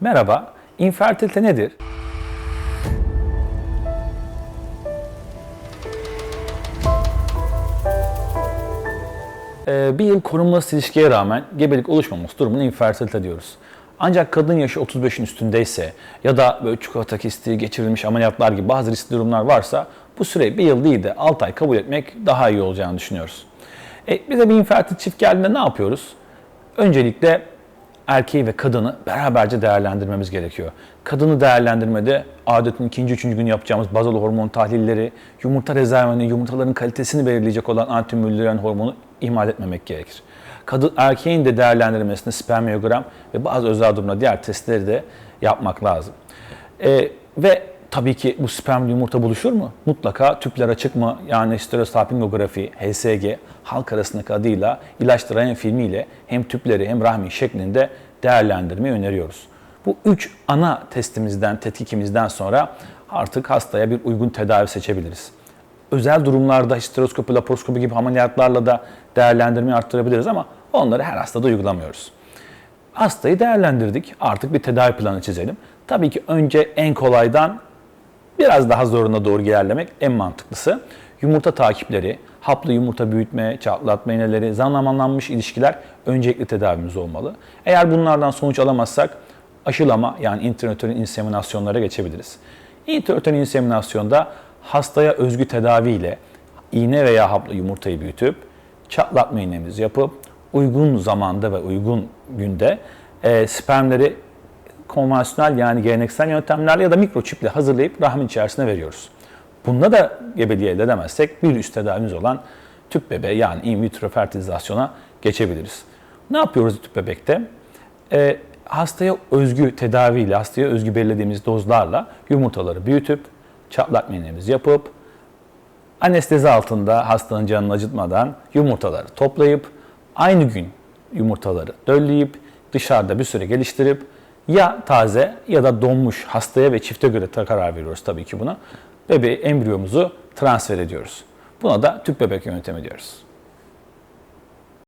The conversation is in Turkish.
Merhaba, infertilite nedir? Ee, bir yıl korunması ilişkiye rağmen gebelik oluşmaması durumuna infertilite diyoruz. Ancak kadın yaşı 35'in üstündeyse ya da böyle çikolata kistiği geçirilmiş ameliyatlar gibi bazı riskli durumlar varsa bu süreyi bir yıl değil de 6 ay kabul etmek daha iyi olacağını düşünüyoruz. E, bize bir infertil çift geldiğinde ne yapıyoruz? Öncelikle erkeği ve kadını beraberce değerlendirmemiz gerekiyor. Kadını değerlendirmede adetin ikinci, üçüncü gün yapacağımız bazal hormon tahlilleri, yumurta rezervini, yumurtaların kalitesini belirleyecek olan antimülleren hormonu ihmal etmemek gerekir. Kadın, erkeğin de değerlendirmesinde spermiyogram ve bazı özel durumda diğer testleri de yapmak lazım. Ee, ve tabii ki bu spermle yumurta buluşur mu? Mutlaka tüpler açık mı? Yani stereosalpingografi, HSG, halk arasındaki adıyla ilaçtıran filmiyle hem tüpleri hem rahmin şeklinde değerlendirmeyi öneriyoruz. Bu üç ana testimizden, tetkikimizden sonra artık hastaya bir uygun tedavi seçebiliriz. Özel durumlarda histeroskopi, laparoskopi gibi ameliyatlarla da değerlendirmeyi arttırabiliriz ama onları her hastada uygulamıyoruz. Hastayı değerlendirdik. Artık bir tedavi planı çizelim. Tabii ki önce en kolaydan biraz daha zoruna doğru ilerlemek en mantıklısı. Yumurta takipleri, haplı yumurta büyütme, çatlatma iğneleri, zamanlanmış ilişkiler öncelikli tedavimiz olmalı. Eğer bunlardan sonuç alamazsak aşılama yani intraüterin inseminasyonlara geçebiliriz. İntraüterin inseminasyonda hastaya özgü tedaviyle iğne veya haplı yumurtayı büyütüp çatlatma iğnemizi yapıp uygun zamanda ve uygun günde e, spermleri konvansiyonel yani geleneksel yöntemlerle ya da mikroçiple hazırlayıp rahmin içerisine veriyoruz. Bunda da gebeliği elde edemezsek bir üst tedavimiz olan tüp bebe yani in vitro fertilizasyona geçebiliriz. Ne yapıyoruz tüp bebekte? E, hastaya özgü tedaviyle, hastaya özgü belirlediğimiz dozlarla yumurtaları büyütüp çatlak iğnemizi yapıp anestezi altında hastanın canını acıtmadan yumurtaları toplayıp aynı gün yumurtaları dölleyip dışarıda bir süre geliştirip ya taze ya da donmuş hastaya ve çifte göre karar veriyoruz tabii ki buna. Bebeği embriyomuzu transfer ediyoruz. Buna da tüp bebek yöntemi diyoruz.